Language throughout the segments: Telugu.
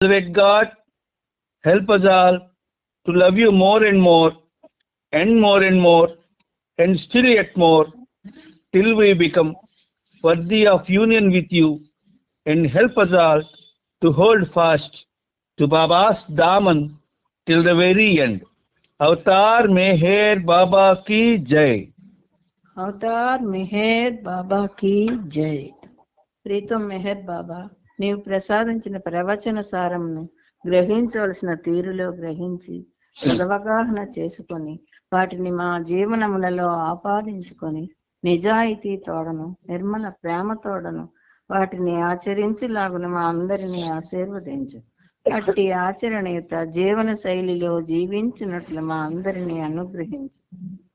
Elevate God, help us all to love you more and more, and more and more, and still yet more, till we become worthy of union with you, and help us all to hold fast to Baba's Daman till the very end. Avatar Meher Baba ki Jai. Avatar Meher Baba ki Jai. Pritam Meher Baba. నీవు ప్రసాదించిన ప్రవచన సారంను గ్రహించవలసిన తీరులో గ్రహించి సదవగాహన చేసుకొని వాటిని మా జీవనములలో ఆపాదించుకొని నిజాయితీ తోడను నిర్మల ప్రేమ తోడను వాటిని ఆచరించులాగున మా అందరినీ ఆశీర్వదించు. అట్టి ఆచరణయుత జీవన శైలిలో జీవించినట్లు మా అందరినీ అనుగ్రహించు.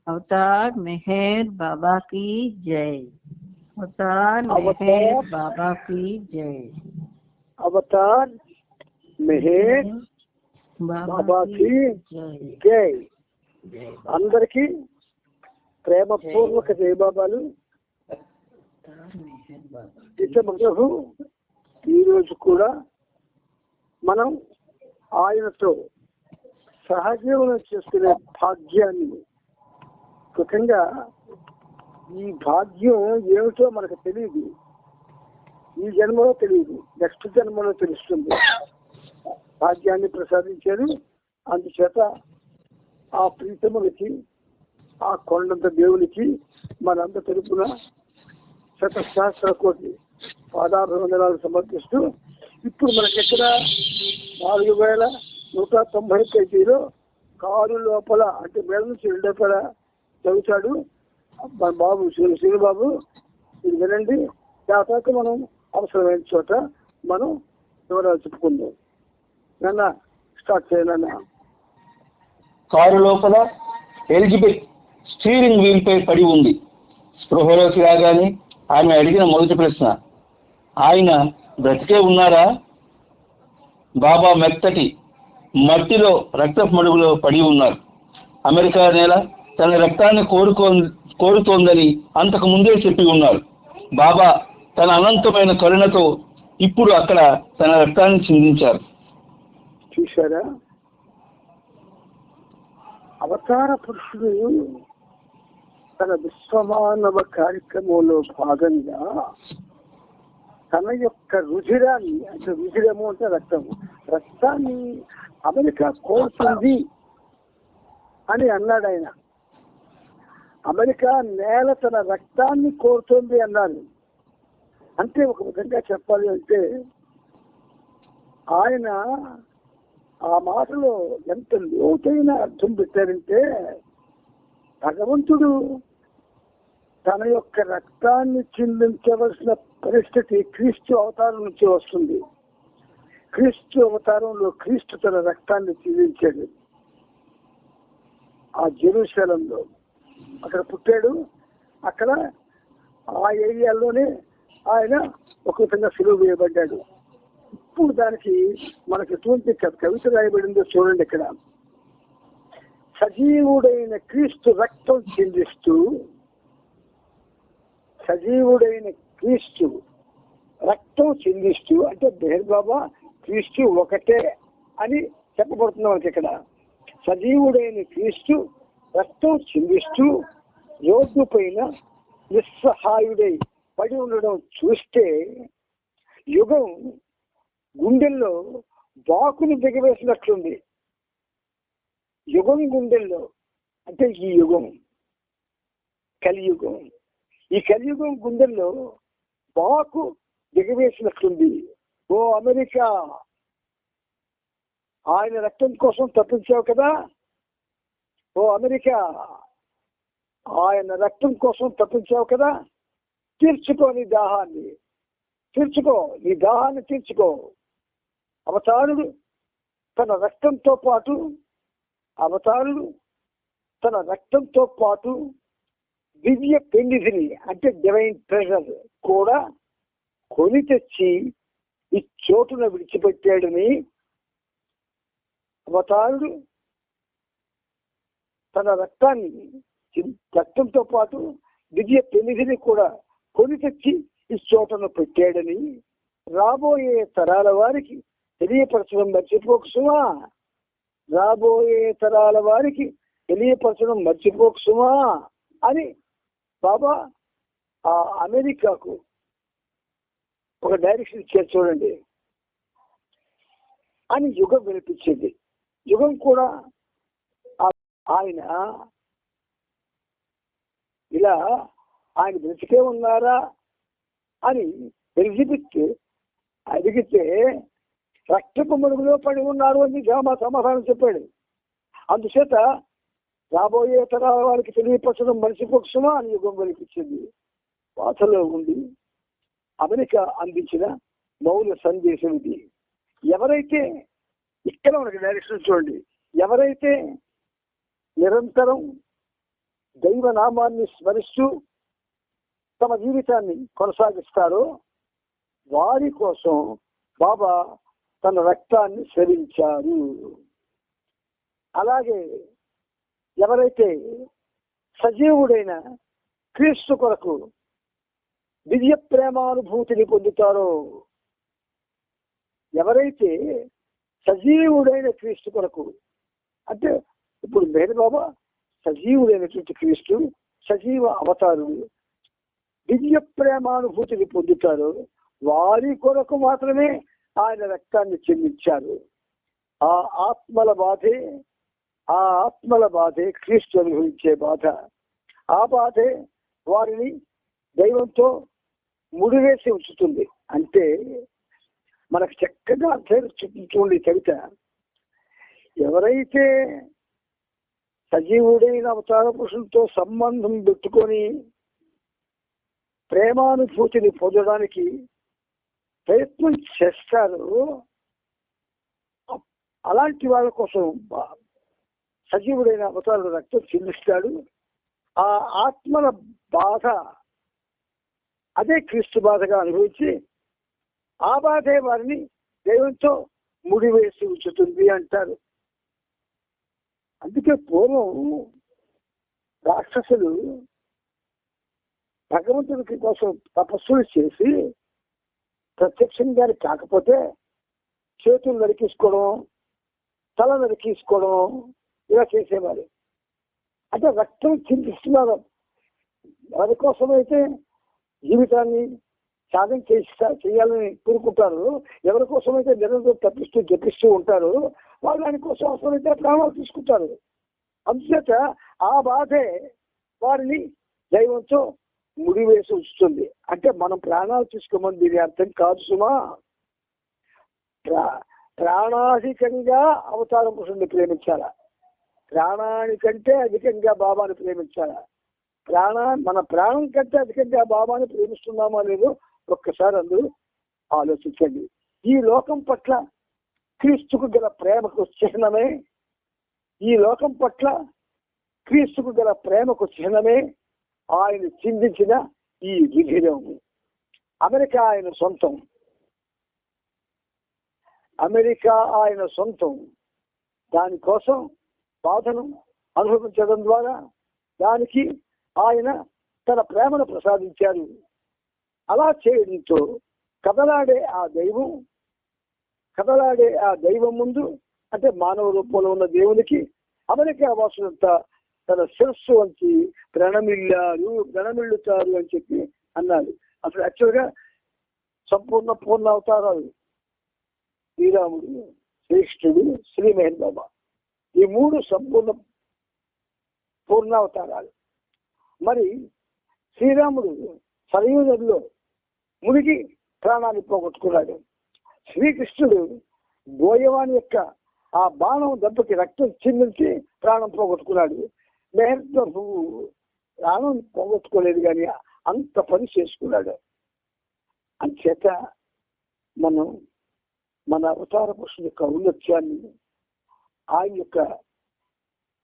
అవతార్ మెహేర్ బాబాకి జై. जय అవతార్ మెహర్ బాబా की जय అవతార్ మెహర్ బాబా బాబాకి జై జై జై అందరికీ ప్రేమపూర్వక జయబాబాలు అవతార్ మెహర్ బాబా నిజమగహు ఈరోజు కూడా మనం ఆయనతో సహజీవనం చేసుకునే భాగ్యాన్ని ముఖ్యంగా ఈ భాగ్యం ఏమిటో మనకు తెలియదు. ఈ జన్మలో తెలియదు. నెక్స్ట్ జన్మలో తెలుస్తుంది. భాగ్యాన్ని ప్రసాదించారు అందుచేత ఆ ప్రీతములకి ఆ కొండంత దేవునికి మనంత తరపున శత సహస్ర కోటి పాదాభివందనాలు సమర్పిస్తూ ఇప్పుడు మనకి ఎక్కడ నాలుగు వేల నూట తొంభై పేజీలో కారు లోపల అంటే మేడ నుంచి రెండు లోపల చదువుతాడు. మన బాబు శ్రీ శ్రీబాబు ఇది వినండి. దాదాపు మనం అవసరమైన చోట మనం వివరాలు చెప్పుకుందాం. నాన్న స్టార్ట్ చేయాలన్నా కారు లోపల ఎలిజబెత్ స్టీరింగ్ వీల్ పై పడి ఉంది. స్పృహలోకి రాగానే ఆమె అడిగిన మొదటి ప్రశ్న ఆయన బ్రతికే ఉన్నారా? బాబా మెత్తటి మట్టిలో రక్తపు మడుగులో పడి ఉన్నారు. అమెరికా నేల తన రక్తాన్ని కోరుకో కోరుతోందని అంతకు ముందే చెప్పి ఉన్నారు. బాబా తన అనంతమైన కరుణతో ఇప్పుడు అక్కడ తన రక్తాన్ని చిందించారు. చూశారా? అవతార పురుషుడు తన విశ్వమానవ కార్యక్రమంలో భాగంగా తన యొక్క రుధిరాన్ని అంటే రుధిరము అంటే రక్తము రక్తాన్ని అమెరికా కోరుతుంది అని అన్నాడు ఆయన అమెరికా నేల తన రక్తాన్ని కోరుతుంది అన్నారు అంటే ఒక విధంగా చెప్పాలి అంటే ఆయన ఆ మాటలో ఎంత లోతైన అర్థం పెట్టారంటే భగవంతుడు తన యొక్క రక్తాన్ని చిందించవలసిన పరిస్థితి క్రీస్తు అవతారం నుంచి వస్తుంది. క్రీస్తు అవతారంలో క్రీస్తు తన రక్తాన్ని చిందించాడు. ఆ జెరూసలంలో అక్కడ పుట్టాడు. అక్కడ ఆ ఏరియాలోనే ఆయన ఒక విధంగా సులువు వేయబడ్డాడు. ఇప్పుడు దానికి మనకి ఎటువంటి కవిత రాయబడిందో చూడండి ఇక్కడ. సజీవుడైన క్రీస్తు రక్తం చిందిస్తూ సజీవుడైన క్రీస్తు రక్తం చెందిస్తూ అంటే బెహర్ బాబా క్రీస్తు ఒకటే అని చెప్పబడుతుంది మనకి ఇక్కడ. సజీవుడైన క్రీస్తు రక్తం చిందిస్తూ రోడ్డు పైన నిస్సహాయుడై పడి ఉండడం చూస్తే యుగం గుండెల్లో బాకును దిగవేసినట్లుంది. యుగం గుండెల్లో అంటే ఈ యుగం కలియుగం. ఈ కలియుగం గుండెల్లో బాకు దిగవేసినట్లుంది. ఓ అమెరికా ఆయన రక్తం కోసం తప్పించావు కదా? ఓ అమెరికా ఆయన రక్తం కోసం తప్పించావు కదా? తీర్చుకో నీ దాహాన్ని. తీర్చుకో నీ దాహాన్ని తీర్చుకో. అవతారుడు తన రక్తంతో పాటు అవతారుడు తన రక్తంతో పాటు దివ్య పెన్నిధిని అంటే డివైన్ ట్రెజర్ కూడా కొని తెచ్చి ఈ చోటున విడిచిపెట్టాడని అవతారుడు తన రక్తాన్ని రక్తంతో పాటు దివ్య తెలివిని కూడా కొని తెచ్చి ఈ చోటను పెట్టాడని రాబోయే తరాల వారికి తెలియపరచడం మర్చిపోకు సుమా. రాబోయే తరాల వారికి తెలియపరచడం మర్చిపోకు సుమా అని బాబా ఆ అమెరికాకు ఒక డైరెక్షన్ ఇచ్చారు చూడండి. అని యుగం వినిపించింది. యుగం కూడా ఆయన ఇలా ఆయన బ్రతికే ఉన్నారా అని ఎలిజబెత్ అడిగితే రక్తపు మరుగులో పడి ఉన్నారు అని జామా సమాధానం చెప్పాడు. అందుచేత రాబోయే తరాల వారికి తెలియపరచడం మనిషి పక్షమా అని యుగం వెలిపించింది వాసలో ఉండి అమెరికా అందించిన మౌన సందేశం ఇది. ఎవరైతే ఇక్కడ మనకి డైరెక్షన్ చూడండి. ఎవరైతే నిరంతరం దైవ నామాన్ని స్మరిస్తూ తమ జీవితాన్ని కొనసాగిస్తారో వారి కోసం బాబా తన రక్తాన్ని స్మరించారు. అలాగే ఎవరైతే సజీవుడైన క్రీస్తు కొరకు దివ్య ప్రేమానుభూతిని పొందుతారో ఎవరైతే సజీవుడైన క్రీస్తు కొరకు అంటే ఇప్పుడు మేరు సజీవుడైనటువంటి క్రీస్తు సజీవ అవతారుడు దివ్య ప్రేమానుభూతిని పొందుతారు వారి కొరకు మాత్రమే ఆయన రక్తాన్ని చెల్లించారు ఆ ఆత్మల బాధే ఆ ఆత్మల బాధే క్రీస్తు అనుభవించే బాధ. ఆ బాధే వారిని దైవంతో ముడివేసి ఉంచుతుంది. అంటే మనకు చక్కగా అర్థం చూడండి కవిత. ఎవరైతే సజీవుడైన అవతార పురుషులతో సంబంధం పెట్టుకొని ప్రేమానుభూతిని పొందడానికి ప్రయత్నం చేస్తారు. అలాంటి వాళ్ళ కోసం బా- సజీవుడైన అవతారుడు రక్తం చెల్లిస్తాడు. ఆ ఆత్మల బాధ అదే క్రీస్తు బాధగా అనుభవించి ఆ బాధే వారిని దైవంతో ముడివేసి ఉంచుతుంది అంటారు. అందుకే పూర్వం రాక్షసులు భగవంతుడికి కోసం తపస్సులు చేసి ప్రత్యక్షంగా కాకపోతే చేతులు నరికేసుకోవడం తల నరికేసుకోవడం ఇలా చేసేవారు. అంటే రక్తం చింతిస్తున్నారు వారి కోసమైతే జీవితాన్ని సాధన చేయాలని కోరుకుంటారు. ఎవరి కోసమైతే నిరంతరం తప్పిస్తూ జపిస్తూ ఉంటారు వాళ్ళు దానికోసం అవసరమైతే ప్రాణాలు తీసుకుంటారు. అందుచేత ఆ బాధే వారిని దైవంతో ముడివేసి ఉంచుతుంది. అంటే మనం ప్రాణాలు తీసుకోమని దీని అర్థం కాదు సుమా. ప్రా- ప్రాణాధికంగా అవతార పురుషుడిని ప్రేమించాలా? ప్రాణానికంటే అధికంగా బాబాని ప్రేమించాలా? ప్రాణ మన ప్రాణం కంటే అధికంగా బాబాని ప్రేమిస్తున్నామా లేదో ఒక్కసారి అందరూ ఆలోచించండి. ఈ లోకం పట్ల క్రీస్తుకు గల ప్రేమకు చిహ్నమే. ఈ లోకం పట్ల క్రీస్తుకు గల ప్రేమకు చిహ్నమే ఆయన చిందించిన ఈ విధిరం అమెరికా ఆయన సొంతం. అమెరికా ఆయన సొంతం. దానికోసం బాధను అనుభవించడం ద్వారా దానికి ఆయన తన ప్రేమను ప్రసాదించారు. అలా చేయడంతో కదలాడే ఆ దైవం కదలాడే ఆ దైవం ముందు అంటే మానవ రూపంలో ఉన్న దేవునికి అమెరికా వాసులంతా తన శిరస్సు వంచి ప్రణమిల్లారు ప్రణమిల్లుతారు అని చెప్పి అన్నారు. అసలు యాక్చువల్గా సంపూర్ణ పూర్ణ అవతారాలు శ్రీరాముడు శ్రేష్ఠుడు శ్రీ మెహన్ బాబా ఈ మూడు సంపూర్ణ పూర్ణావతారాలు. మరి శ్రీరాముడు సరయూధంలో మునిగి ప్రాణాన్ని పోగొట్టుకున్నాడు. శ్రీకృష్ణుడు బోయవాని యొక్క ఆ బాణం దెబ్బకి రక్తం చిందించి ప్రాణం పోగొట్టుకున్నాడు. మెహర్తో ప్రాణం పోగొట్టుకోలేదు కానీ అంత పని చేసుకున్నాడు. అంచేత మనం మన అవతార పురుషుని యొక్క ఔన్నత్యాన్ని ఆయన యొక్క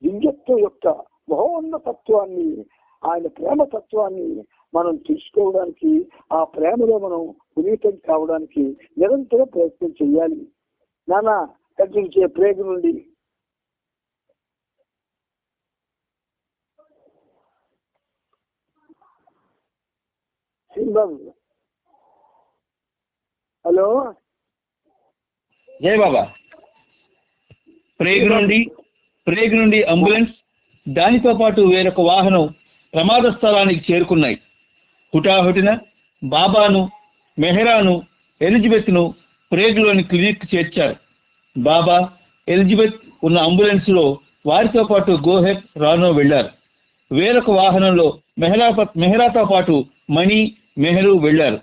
దివ్యత్వం యొక్క మహోన్నతత్వాన్ని ఆయన ప్రేమ తత్వాన్ని మనం తెలుసుకోవడానికి ఆ ప్రేమలో మనం పునీతం కావడానికి నిరంతరం ప్రయత్నం చేయాలి. నానా కట్టించే ప్రేగు నుండి. హలో? జై బాబా. ప్రేగ్ నుండి ప్రేగ్ నుండి అంబులెన్స్ దానితో పాటు వేరొక వాహనం ప్రమాద స్థలానికి చేరుకున్నాయి. హుటాహుటిన బాబాను మెహరాను ఎలిజబెత్ను ప్రేగ్లోని క్లినిక్ చేర్చారు. బాబా ఎలిజబెత్ ఉన్న అంబులెన్స్లో వారితో పాటు గోహెక్ రానో వెళ్ళారు వేరొక వాహనంలో మెహరా మెహరాతో పాటు మణి మెహరు వెళ్ళారు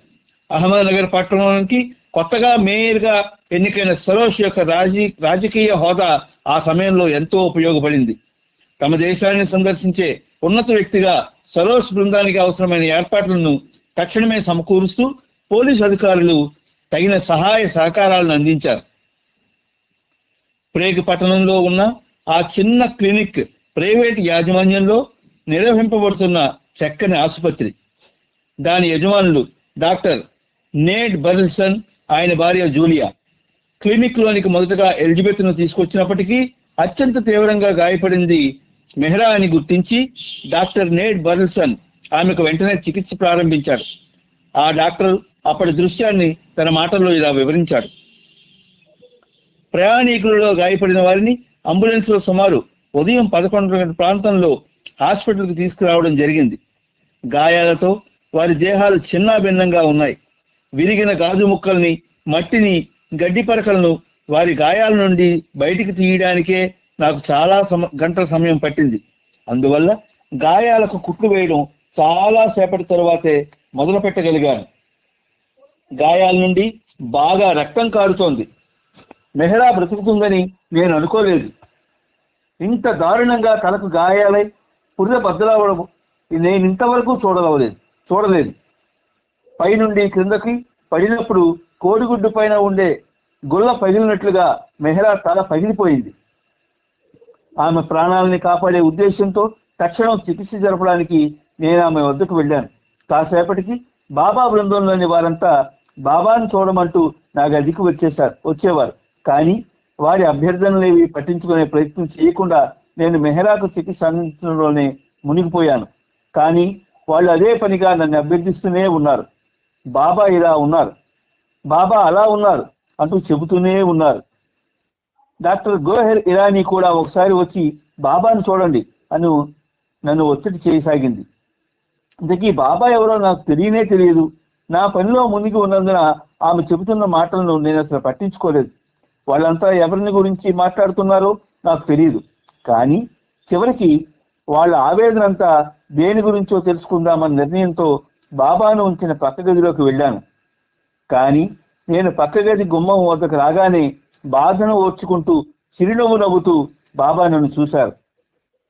అహ్మద్నగర్ పట్టణానికి కొత్తగా మేయర్గా ఎన్నికైన సరోష్ యొక్క రాజీ రాజకీయ హోదా ఆ సమయంలో ఎంతో ఉపయోగపడింది. తమ దేశాన్ని సందర్శించే ఉన్నత వ్యక్తిగా సరోస్ బృందానికి అవసరమైన ఏర్పాట్లను తక్షణమే సమకూరుస్తూ పోలీసు అధికారులు తగిన సహాయ సహకారాలను అందించారు. ప్రేగ్ పట్టణంలో ఉన్న ఆ చిన్న క్లినిక్ ప్రైవేట్ యాజమాన్యంలో నిర్వహింపబడుతున్న చక్కని ఆసుపత్రి. దాని యజమానులు డాక్టర్ నేడ్ బర్ల్సన్ ఆయన భార్య జూలియా. క్లినిక్ లోనికి మొదటగా ఎలిజబెత్ను తీసుకొచ్చినప్పటికీ అత్యంత తీవ్రంగా గాయపడింది మెహ్రా అని గుర్తించి డాక్టర్ నేడ్ బర్ల్సన్ ఆమెకు వెంటనే చికిత్స ప్రారంభించాడు. ఆ డాక్టర్ అప్పటి దృశ్యాన్ని తన మాటల్లో ఇలా వివరించాడు. ప్రయాణికులలో గాయపడిన వారిని అంబులెన్స్లో సుమారు ఉదయం పదకొండు గంటల ప్రాంతంలో హాస్పిటల్కి తీసుకురావడం జరిగింది. గాయాలతో వారి దేహాలు చిన్నాభిన్నంగా ఉన్నాయి. విరిగిన గాజు ముక్కల్ని మట్టిని గడ్డి పరకలను వారి గాయాల నుండి బయటికి తీయడానికే నాకు చాలా సమ గంటల సమయం పట్టింది. అందువల్ల గాయాలకు కుట్లు వేయడం చాలా సేపటి తరువాతే మొదలు పెట్టగలిగాను. గాయాల నుండి బాగా రక్తం కారుతోంది. మెహరా బ్రతుకుతుందని నేను అనుకోలేదు. ఇంత దారుణంగా తలకు గాయాలై పుర్రె బద్దలవడం నేను ఇంతవరకు చూడలేదు చూడలేదు. పైనుండి క్రిందకి పడినప్పుడు కోడిగుడ్డు పైన ఉండే గుల్ల పగిలినట్లుగా మెహరా తల పగిలిపోయింది. ఆమె ప్రాణాలని కాపాడే ఉద్దేశంతో తక్షణం చికిత్స జరపడానికి నేను ఆమె వద్దకు వెళ్ళాను. కాసేపటికి బాబా బృందంలోని వారంతా బాబాను చూడమంటూ నా గదికి వచ్చేసారు వచ్చేవారు. కానీ వారి అభ్యర్థనలేవి పట్టించుకునే ప్రయత్నం చేయకుండా నేను మెహరాకు చికిత్స అందించడంలోనే మునిగిపోయాను. కానీ వాళ్ళు అదే పనిగా నన్ను అభ్యర్థిస్తూనే ఉన్నారు. బాబా ఇలా ఉన్నారు. బాబా అలా ఉన్నారు అంటూ చెబుతూనే ఉన్నారు. డాక్టర్ గోహెర్ ఇరానీ కూడా ఒకసారి వచ్చి బాబాను చూడండి అని నన్ను ఒత్తిడి చేయసాగింది. ఇంతకీ బాబా ఎవరో నాకు తెలియనే తెలియదు. నా పనిలో మునిగి ఉన్నందున ఆమె చెబుతున్న మాటలను నేను అసలు పట్టించుకోలేదు. వాళ్ళంతా ఎవరిని గురించి మాట్లాడుతున్నారో నాకు తెలియదు కానీ చివరికి వాళ్ళ ఆవేదన అంతా దేని గురించో తెలుసుకుందామన్న నిర్ణయంతో బాబాను ఉంచిన పక్క గదిలోకి వెళ్ళాను. కానీ నేను పక్క గది గుమ్మం వద్దకు రాగానే బాధను ఓర్చుకుంటూ చిరునవ్వు నవ్వుతూ బాబా నన్ను చూశారు.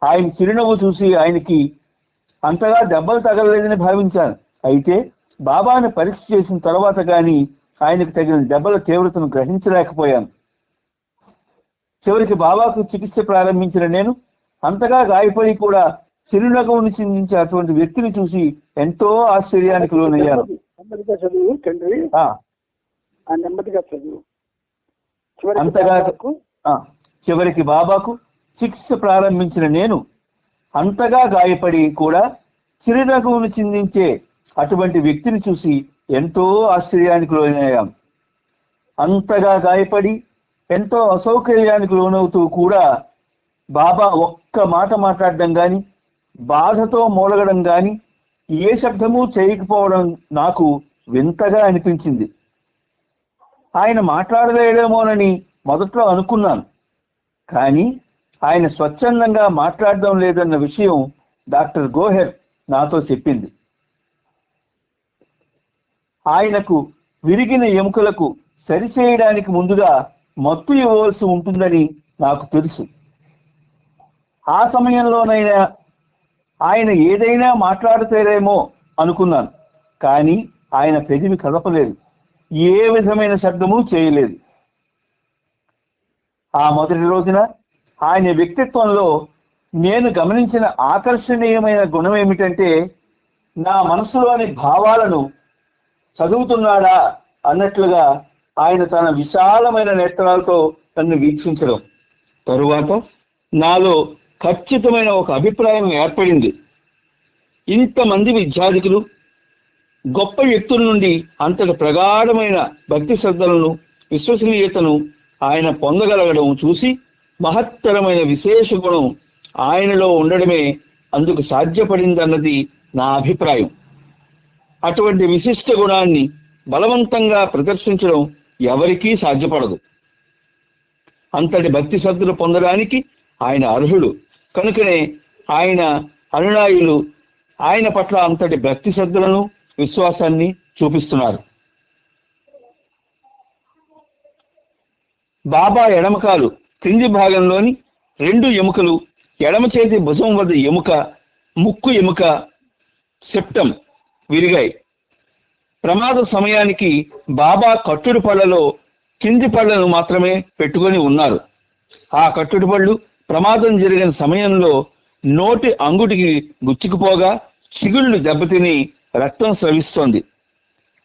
ఆయన చిరునవ్వు చూసి ఆయనకి అంతగా దెబ్బలు తగలలేదని భావించాను అయితే బాబాను పరీక్ష చేసిన తర్వాత గాని ఆయనకు తగిన దెబ్బల తీవ్రతను గ్రహించలేకపోయాను. చివరికి బాబాకు చికిత్స ప్రారంభించిన నేను అంతగా గాయపడి కూడా చిరునగవుని చిందించే అటువంటి వ్యక్తిని చూసి ఎంతో ఆశ్చర్యానికి లోనయ్యాను. నెమ్మదిగా చదువు తండ్రి నెమ్మదిగా చదువు. అంతగా- చివరికి బాబాకు చికిత్స ప్రారంభించిన నేను అంతగా గాయపడి కూడా చిరునగవును చిందించే అటువంటి వ్యక్తిని చూసి ఎంతో ఆశ్చర్యానికి లోనయ్యాం. అంతగా గాయపడి ఎంతో అసౌకర్యానికి లోనవుతూ కూడా బాబా ఒక్క మాట మాట్లాడడం గాని బాధతో మూలగడం గాని ఏ శబ్దము చేయకపోవడం నాకు వింతగా అనిపించింది. ఆయన మాట్లాడలేడేమోనని మొదట్లో అనుకున్నాను. కానీ ఆయన స్వచ్ఛందంగా మాట్లాడడం లేదన్న విషయం డాక్టర్ గోహెర్ నాతో చెప్పింది. ఆయనకు విరిగిన ఎముకలకు సరిచేయడానికి ముందుగా మత్తు ఇవ్వవలసి ఉంటుందని నాకు తెలుసు. ఆ సమయంలోనైనా ఆయన ఏదైనా మాట్లాడతారేమో అనుకున్నాను. కానీ ఆయన పెదివి కదపలేదు. ఏ విధమైన శబ్దము చేయలేదు. ఆ మొదటి రోజున ఆయన వ్యక్తిత్వంలో నేను గమనించిన ఆకర్షణీయమైన గుణం ఏమిటంటే నా మనసులోని భావాలను చదువుతున్నాడా అన్నట్లుగా ఆయన తన విశాలమైన నేత్రాలతో నన్ను వీక్షించడం. తరువాత నాలో ఖచ్చితమైన ఒక అభిప్రాయం ఏర్పడింది. ఇంతమంది విద్యార్థికులు గొప్ప వ్యక్తుల నుండి అంతటి ప్రగాఢమైన భక్తి శ్రద్ధలను విశ్వసనీయతను ఆయన పొందగలగడం చూసి మహత్తరమైన విశేష గుణం ఆయనలో ఉండడమే అందుకు సాధ్యపడిందన్నది నా అభిప్రాయం. అటువంటి విశిష్ట గుణాన్ని బలవంతంగా ప్రదర్శించడం ఎవరికీ సాధ్యపడదు. అంతటి భక్తి శ్రద్ధలు పొందడానికి ఆయన అర్హుడు. కనుకనే ఆయన అనునాయులు ఆయన పట్ల అంతటి భక్తి శ్రద్ధలను విశ్వాసాన్ని చూపిస్తున్నారు. బాబా ఎడమకాలు క్రింది భాగంలోని రెండు ఎముకలు ఎడమ చేతి భుజం వద్ద ఎముక ముక్కు ఎముక సెప్టం విరిగాయి. ప్రమాద సమయానికి బాబా కట్టుడు పళ్ళలో కింది పళ్ళను మాత్రమే పెట్టుకొని ఉన్నారు. ఆ కట్టుడు పళ్ళు ప్రమాదం జరిగిన సమయంలో నోటి అంగుటికి గుచ్చుకుపోగా చిగుళ్ళు దెబ్బతిని రక్తం స్రవిస్తోంది.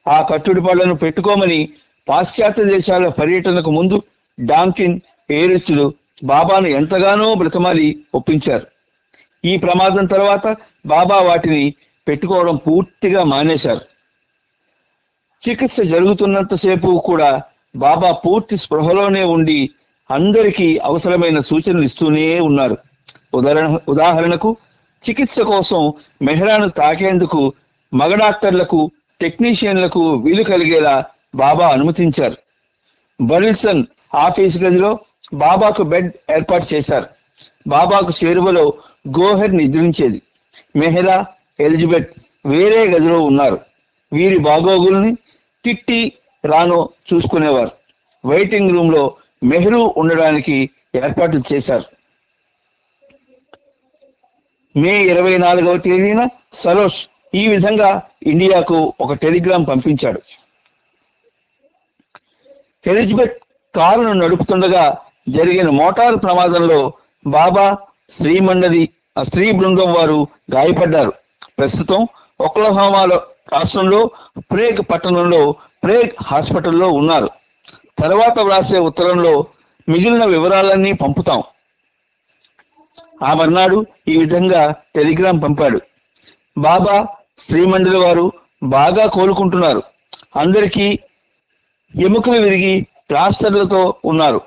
ఆ కట్టుడు పళ్ళను పెట్టుకోమని పాశ్చాత్య దేశాల పర్యటనకు ముందు డాంకిన్ ఏరిస్లు బాబాను ఎంతగానో బ్రతమాలి ఒప్పించారు. ఈ ప్రమాదం తర్వాత బాబా వాటిని పెట్టుకోవడం పూర్తిగా మానేశారు. చికిత్స జరుగుతున్నంతసేపు కూడా బాబా పూర్తి స్పృహలోనే ఉండి అందరికీ అవసరమైన సూచనలు ఇస్తూనే ఉన్నారు. ఉదాహరణ ఉదాహరణకు చికిత్స కోసం మెహ్రాను తాకేందుకు మగ డాక్టర్లకు టెక్నీషియన్లకు వీలు కలిగేలా బాబా అనుమతించారు. బరిల్సన్ ఆఫీస్ గదిలో బాబాకు బెడ్ ఏర్పాటు చేశారు. బాబాకు చేరువలో గోహెర్ నిద్రించేది. మెహరా ఎలిజబెత్ వేరే గదిలో ఉన్నారు. వీరి బాగోగుల్ని తిట్టి రానో చూసుకునేవారు. వెయిటింగ్ రూమ్లో మెహ్రూ ఉండడానికి ఏర్పాట్లు చేశారు. మే ఇరవై నాలుగవ తేదీన సరోష్ ఈ విధంగా ఇండియాకు ఒక టెలిగ్రామ్ పంపించాడు. ఎలిజబెత్ కారును నడుపుతుండగా జరిగిన మోటారు ప్రమాదంలో బాబా శ్రీమండలి ఆ స్త్రీ బృందం వారు గాయపడ్డారు. ప్రస్తుతం ఒక్లహోమాలో రాష్ట్రంలో ప్రేగ్ పట్టణంలో ప్రేగ్ హాస్పిటల్లో ఉన్నారు. తర్వాత వ్రాసే ఉత్తరంలో మిగిలిన వివరాలన్నీ పంపుతాం. ఆ మర్నాడు ఈ విధంగా టెలిగ్రామ్ పంపాడు. బాబా శ్రీమండలి వారు బాగా కోలుకుంటున్నారు. అందరికీ ఎముకలు విరిగి ప్లాస్టర్లతో ఉన్నారు.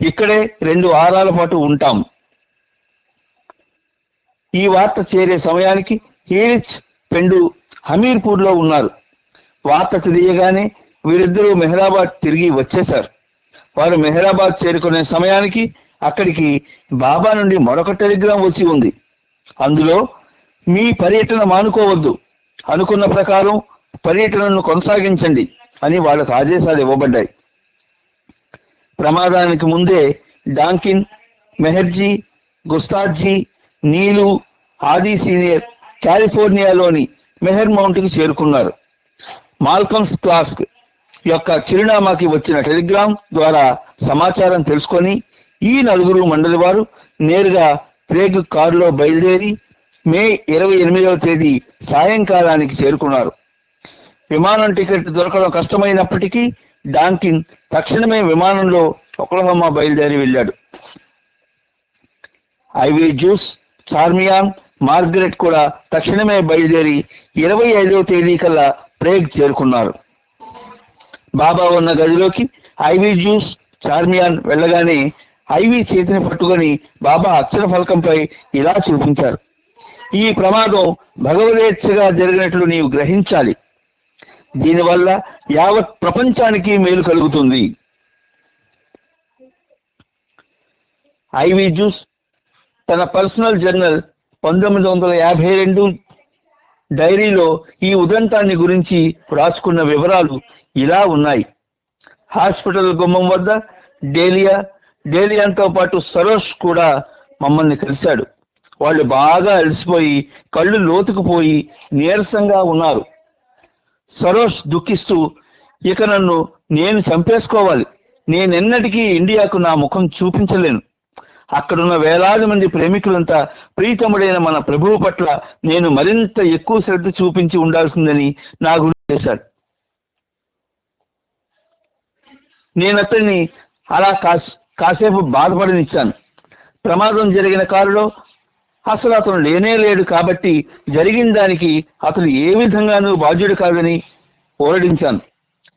ఇక్కడే రెండు వారాల పాటు ఉంటాం. ఈ వార్త చేరే సమయానికి హీరిచ్ పెండు హమీర్పూర్లో ఉన్నారు. వార్త తెలియగానే వీరిద్దరూ మెహరాబాద్ తిరిగి వచ్చేశారు. వారు మెహరాబాద్ చేరుకునే సమయానికి అక్కడికి బాబా నుండి మరొక టెలిగ్రామ్ వచ్చి ఉంది. అందులో మీ పర్యటన మానుకోవద్దు. అనుకున్న ప్రకారం పర్యటనను కొనసాగించండి అని వాళ్ళకు ఆదేశాలు ఇవ్వబడ్డాయి. ప్రమాదానికి ముందే డాంకిన్ మెహర్జీ గుస్తాజీ నీలు ఆది సీనియర్ కాలిఫోర్నియాలోని మెహర్ మౌంట్కి చేరుకున్నారు. మాల్కమ్స్ క్లాస్క్ యొక్క చిరునామాకి వచ్చిన టెలిగ్రామ్ ద్వారా సమాచారం తెలుసుకొని ఈ నలుగురు మండలి వారు నేరుగా ప్రేగ్ కారులో బయలుదేరి మే ఇరవై ఎనిమిదవ తేదీ సాయంకాలానికి చేరుకున్నారు. విమానం టికెట్ దొరకడం కష్టమైనప్పటికీ డాంకిన్ తక్షణమే విమానంలో ఒక్లహోమా బయలుదేరి వెళ్ళాడు. ఐవీ జ్యూస్ చార్మియాన్ మార్గరెట్ కూడా తక్షణమే బయలుదేరి ఇరవై ఐదవ తేదీ కల్లా ప్రేగ్ చేరుకున్నారు. బాబా ఉన్న గదిలోకి ఐవీ జ్యూస్ చార్మియాన్ వెళ్ళగానే ఐవీ చేతిని పట్టుకొని బాబా అక్షర ఫలకంపై ఇలా చూపించారు. ఈ ప్రమాదం భగవదేచ్ఛగా జరిగినట్లు నీవు గ్రహించాలి. దీనివల్ల యావత్ ప్రపంచానికి మేలు కలుగుతుంది. ఐవి జ్యూస్ తన పర్సనల్ జర్నల్ పంతొమ్మిది వందల యాభై రెండు డైరీలో ఈ ఉదంతాన్ని గురించి రాసుకున్న వివరాలు ఇలా ఉన్నాయి. హాస్పిటల్ గుమ్మం వద్ద డేలియా డేలియాతో పాటు సరోష్ కూడా మమ్మల్ని కలిశాడు. వాళ్ళు బాగా అలసిపోయి కళ్ళు లోతుకుపోయి నీరసంగా ఉన్నారు. సరోష్ దుఃఖిస్తూ ఇక నన్ను నేను చంపేసుకోవాలి. నేనెన్నటికీ ఇండియాకు నా ముఖం చూపించలేను. అక్కడున్న వేలాది మంది ప్రేమికులంతా ప్రీతముడైన మన ప్రభువు పట్ల నేను మరింత ఎక్కువ శ్రద్ధ చూపించి ఉండాల్సిందని నా గురి చేశాడు. నేను అతన్ని అలా కాస్ కాసేపు బాధపడనిచ్చాను. ప్రమాదం జరిగిన కారులో అసలు అతను లేనే లేడు కాబట్టి జరిగిన దానికి అతను ఏ విధంగానూ బాధ్యుడు కాదని ఓరడించాను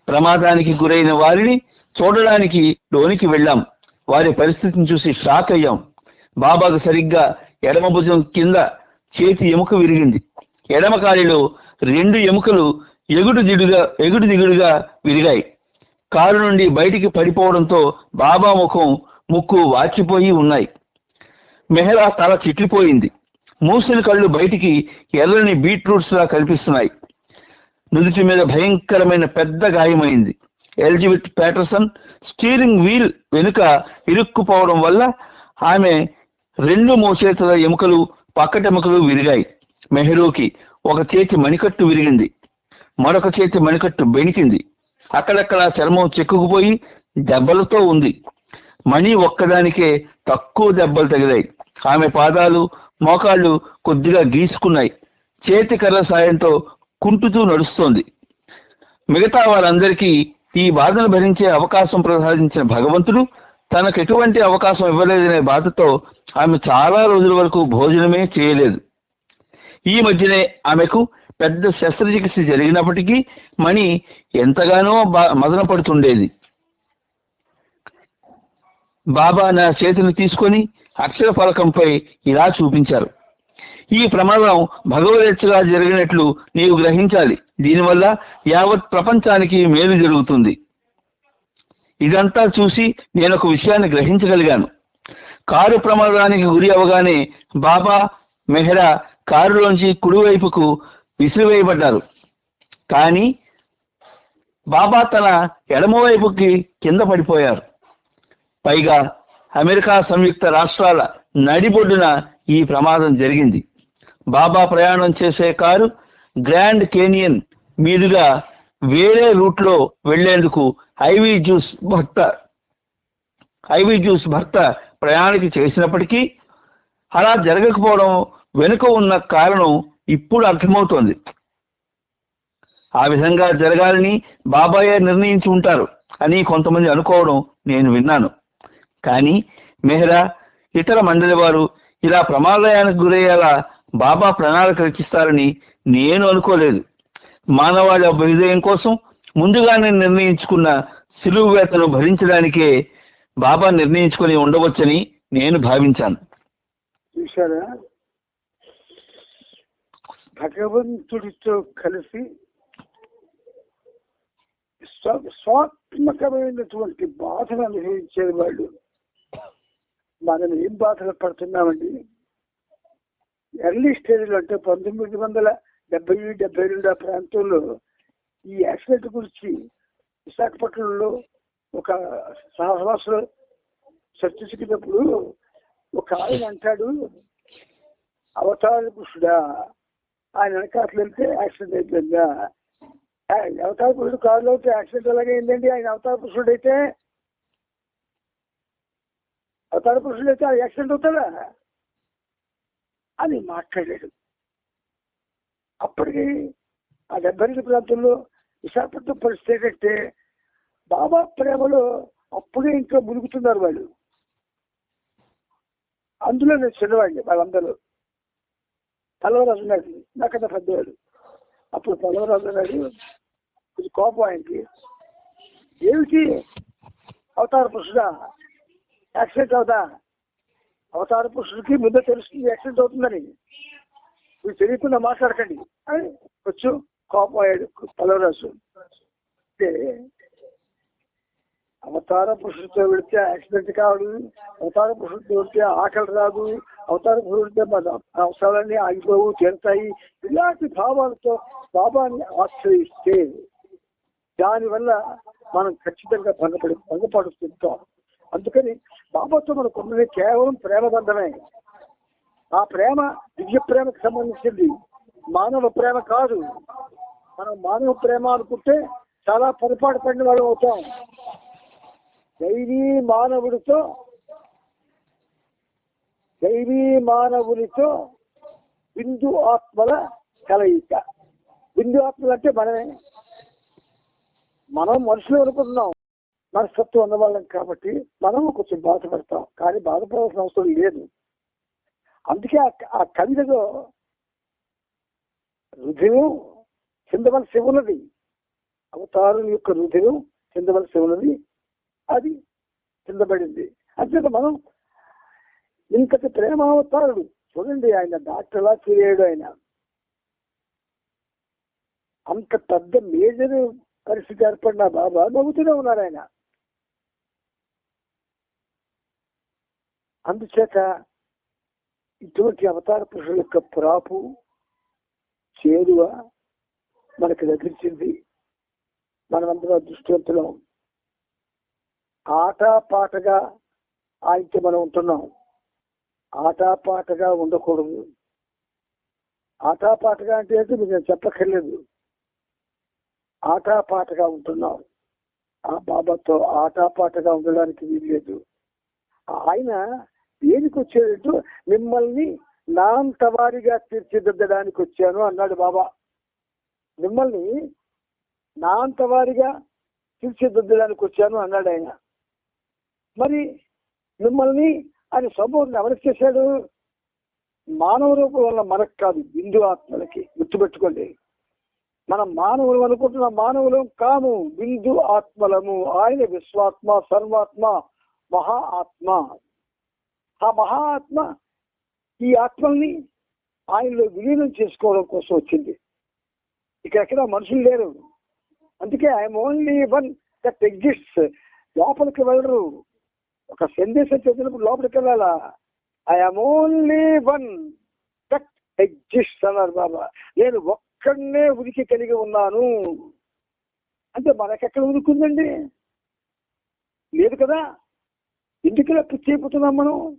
ప్రమాదానికి గురైన వారిని చూడడానికి లోనికి వెళ్ళాం. వారి పరిస్థితిని చూసి షాక్ అయ్యాం. బాబాకు సరిగ్గా ఎడమ భుజం కింద చేతి ఎముక విరిగింది. ఎడమ కాలిలో రెండు ఎముకలు ఎగుడు దిగుడుగా ఎగుడు దిగుడుగా విరిగాయి. కారు నుండి బయటికి పడిపోవడంతో బాబా ముఖం ముక్కు వాచిపోయి ఉన్నాయి. మెహరా తల చిట్లిపోయింది. మూసిన కళ్ళు బయటికి ఎర్రని బీట్రూట్స్ లా కనిపిస్తున్నాయి. నుదుటి మీద భయంకరమైన పెద్ద గాయమైంది. ఎలిజబెత్ ప్యాటర్సన్ స్టీరింగ్ వీల్ వెనుక ఇరుక్కుపోవడం వల్ల ఆమె రెండు మోచేతుల ఎముకలు పక్కటెముకలు విరిగాయి. మెహరూకి ఒక చేతి మణికట్టు విరిగింది. మరొక చేతి మణికట్టు బెణికింది. అక్కడక్కడ చర్మం చెక్కుకుపోయి దెబ్బలతో ఉంది. మణి ఒక్కదానికే తక్కువ దెబ్బలు తగిలాయి. ఆమె పాదాలు మోకాళ్ళు కొద్దిగా గీసుకున్నాయి. చేతి కర్ర సాయంతో కుంటుతూ నడుస్తోంది. మిగతా వారందరికీ ఈ బాధను భరించే అవకాశం ప్రసాదించిన భగవంతుడు తనకు ఎటువంటి అవకాశం ఇవ్వలేదనే బాధతో ఆమె చాలా రోజుల వరకు భోజనమే చేయలేదు. ఈ మధ్యనే ఆమెకు పెద్ద శస్త్రచికిత్స జరిగినప్పటికీ మణి ఎంతగానో బా- మదన పడుతుండేది. బాబా నా చేతిని తీసుకొని అక్షర ఫలకంపై ఇలా చూపించారు. ఈ ప్రమాదం భగవదేచ్ఛగా జరిగినట్లు నీవు గ్రహించాలి. దీనివల్ల యావత్ ప్రపంచానికి మేలు జరుగుతుంది. ఇదంతా చూసి నేను ఒక విషయాన్ని గ్రహించగలిగాను. కారు ప్రమాదానికి గురి అవగానే బాబా మెహ్రా కారులోంచి కుడివైపుకు విసిరివేయబడ్డారు. కానీ బాబా తన ఎడమవైపుకి కింద పడిపోయారు. పైగా అమెరికా సంయుక్త రాష్ట్రాల నడిబొడ్డున ఈ ప్రమాదం జరిగింది. బాబా ప్రయాణం చేసే కారు గ్రాండ్ కేనియన్ మీదుగా వేరే రూట్లో వెళ్ళేందుకు ఐవి జ్యూస్ భర్త ఐవి జ్యూస్ భర్త ప్రయాణికి చేసినప్పటికీ అలా జరగకపోవడం వెనుక ఉన్న కారణం ఇప్పుడు అర్థమవుతోంది. ఆ విధంగా జరగాలని బాబాయే నిర్ణయించి ఉంటారు అని కొంతమంది అనుకోవడం నేను విన్నాను. కానీ మెహ్రా ఇతర మండలి వారు ఇలా ప్రమాదయానికి గురయ్యేలా బాబా ప్రణాళిక రచిస్తారని నేను అనుకోలేదు. మానవాళి అభ్యుదయం కోసం ముందుగానే నిర్ణయించుకున్న సిలువు వేతను భరించడానికే బాబా నిర్ణయించుకొని ఉండవచ్చని నేను భావించాను. చూసారా భగవంతుడితో కలిసి స్వాత్మకమైనటువంటి బాధను అనుభవించే వాళ్ళు మనం ఏం బాధలు పడుతున్నామండి? ఎర్లీ స్టేజ్లో అంటే పంతొమ్మిది వందల డెబ్బై డెబ్బై రెండు ఆ ప్రాంతంలో ఈ యాక్సిడెంట్ గురించి విశాఖపట్నంలో ఒక సహవాసులు చర్చించుకున్నప్పుడు ఒక ఆయన అంటాడు అవతార పురుషుడా ఆయన వెనకాతలు వెళ్తే యాక్సిడెంట్ అయిపోయిందా? అవతార పురుషుడు కారులో అయితే యాక్సిడెంట్ ఎలాగైందండి ఆయన అవతార పురుషుడు అయితే అవతార పురుషుడు అయితే యాక్సిడెంట్ అవుతాడా అని మాట్లాడాడు. అప్పటికి ఆ డెబ్బై రెండు ప్రాంతంలో విశాఖపట్నం పరిస్థితి ఏంటంటే బాబా ప్రేమలో అప్పుడే ఇంకా మునుగుతున్నారు వాళ్ళు. అందులో నేను చిన్నవాడిని వాళ్ళందరూ. పల్లవరాజు ఉన్నాడు నాకన్నా పెద్దవాడు. అప్పుడు పల్లవరాజు ఉన్నాడు కొంచెం కోపం ఆయనకి. ఏమిటి? అవతార పురుషుడా? యాక్సిడెంట్ అవుతా? అవతార పురుషుడికి ముందే తెలుస్తుంది యాక్సిడెంట్ అవుతుందని. మీరు తెలియకుండా మాట్లాడకండి. అని కొంచెం కోపం అయ్యాడు పలవరాజు అంటే అవతార పురుషుడితో వెళితే యాక్సిడెంట్ కాదు అవతార పురుషుడితో వెళితే ఆకలి రాదు అవతార పురుషుడితో మన అవసరాలన్నీ ఆగిపోవు తీరుతాయి. ఇలాంటి భావాలతో బాబాని ఆశ్రయిస్తే దానివల్ల మనం ఖచ్చితంగా భంగపడి భంగపడుతుంటాం. అందుకని బాబాతో మనకు ఉన్నది కేవలం ప్రేమబంధమే ఆ ప్రేమ దివ్య ప్రేమకు సంబంధించింది. మానవ ప్రేమ కాదు. మనం మానవ ప్రేమ అనుకుంటే చాలా పొరపాటు పడిన వాళ్ళు అవుతాం. దైవీ మానవుడితో దైవీ మానవునితో బిందు ఆత్మల కలయిక. బిందు ఆత్మలు అంటే మనమే. మనం మనుషులు అనుకుంటున్నాం. మనస్తత్వం ఉన్నవాళ్ళం కాబట్టి మనం కొంచెం బాధపడతాం. కానీ బాధపడాల్సిన అవసరం లేదు. అందుకే ఆ- ఆ కవితలో రుధిరం కింద ఉన్నది. అవతారుని అవతారం యొక్క రుధిరం చెందవలసి ఉన్నది. అది చెందబడింది అంతే మనం ఇంతటి ప్రేమావతారుడు చూడండి ఆయన డాక్టర్లా చేయడు ఆయన. అంత పెద్ద మేజర్ పరిస్థితి ఏర్పడిన బాబా నవ్వుతూనే ఉన్నారు ఆయన. అందుచేత ఇటువంటి అవతార పురుషుల యొక్క ప్రాపు చేరువ మనకు లభించింది. మనమందరం అదృష్టవంతులం. ఆట పాటగా ఆయనతో మనం ఉంటున్నాం. ఆటపాటగా ఉండకూడదు. ఆట పాటగా అంటే ఏంటి? మీకు నేను చెప్పక్కర్లేదు. ఆట పాటగా ఉంటున్నాం. ఆ బాబాతో ఆటపాటగా ఉండడానికి వీలు లేదు ఆయన దేనికి వచ్చాడంటూ మిమ్మల్ని నాంతవారిగా తీర్చిదిద్దడానికి వచ్చాను అన్నాడు బాబా. మిమ్మల్ని నాంతవారిగా తీర్చిదిద్దడానికి వచ్చాను అన్నాడు ఆయన. మరి మిమ్మల్ని ఆయన సంబోధన ఎవరికి చేశాడు? మానవ రూపం వల్ల మనకు కాదు బిందు ఆత్మలకి గుర్తుపెట్టుకోండి. మనం మానవులు అనుకుంటున్న మానవులం కాము బిందు ఆత్మలము ఆయన విశ్వాత్మ సర్వాత్మ మహా ఆత్మ. ఆ మహాత్మ ఈ ఆత్మల్ని ఆయనలో విలీనం చేసుకోవడం కోసం వచ్చింది. ఇక్కడెక్కడ మనుషులు లేరు. అందుకే I'm only one that exists లోపలికి వెళ్ళరు. ఒక సందేశం చదివినప్పుడు లోపలికి వెళ్ళాలా? I'm only one that exist అన్నారు బాబా. నేను ఒక్కడనే ఉనికి కలిగి ఉన్నాను. అంటే మనకెక్కడ ఉనికిందండి లేదు కదా? ఇంటికి చేయబోతున్నాం మనం?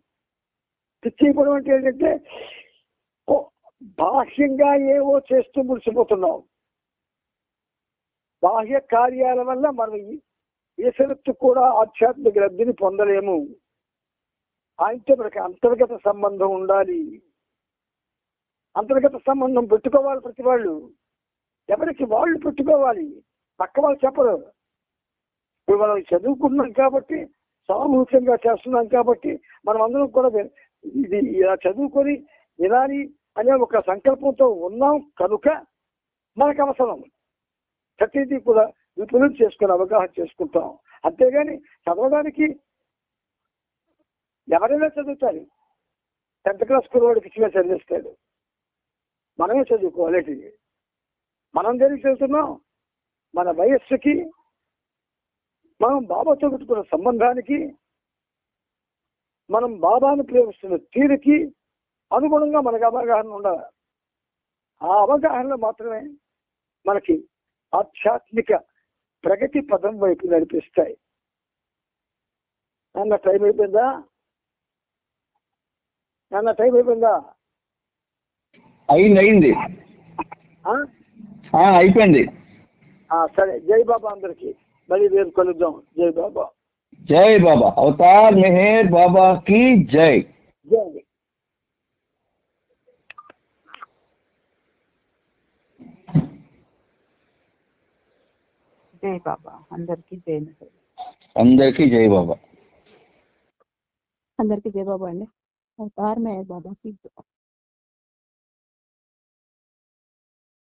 పిచ్చి అంటే ఏంటంటే బాహ్యంగా ఏవో చేస్తూ ముడిచిపోతున్నాం బాహ్య కార్యాల వల్ల మనం ఈ- కూడా ఆధ్యాత్మిక లబ్ధిని పొందలేము. ఆయనతో మనకి అంతర్గత సంబంధం ఉండాలి. అంతర్గత సంబంధం పెట్టుకోవాలి ప్రతి వాళ్ళు. ఎవరికి వాళ్ళు పెట్టుకోవాలి? పక్క వాళ్ళు చెప్పరు. ఇప్పుడు మనం చదువుకున్నాం కాబట్టి సామూహికంగా చేస్తున్నాం కాబట్టి మనం అందరం కూడా ఇది ఇలా చదువుకొని వినాలి అనే ఒక సంకల్పంతో ఉన్నాం కనుక మనకు అవసరం. ప్రతిదీ కూడా విపులం చేసుకుని అవగాహన చేసుకుంటాం. అంతేగాని చదవడానికి ఎవరైనా చదువుతారు. టెన్త్ క్లాస్ కురవాడికి ఇచ్చినా చదివిస్తాడు. మనమే చదువుకోవాలి మనం దేనికి చదువుతున్నాం? మన వయస్సుకి మనం బాబాతో పెట్టుకున్న సంబంధానికి మనం బాబాను ప్రేమిస్తున్న తీరుకి అనుగుణంగా మనకు అవగాహన ఉండాలి. ఆ అవగాహనలో మాత్రమే మనకి ఆధ్యాత్మిక ప్రగతి పదం వైపు నడిపిస్తాయి. అన్న టైం అయిపోయిందా? అన్న టైం అయిపోయిందా? అయింది అయింది అయిపోయింది. సరే జై బాబా అందరికి. మళ్ళీ రేపు కలుద్దాం. జై బాబా. జై బాబా అవతార్ మెహర్ బాబా की జై జై జై బాబా అందరికీ జై మహేష్ అందరికీ జై బాబా అందరికీ జయ బాబా అండి అవతార్ మే బాబా కి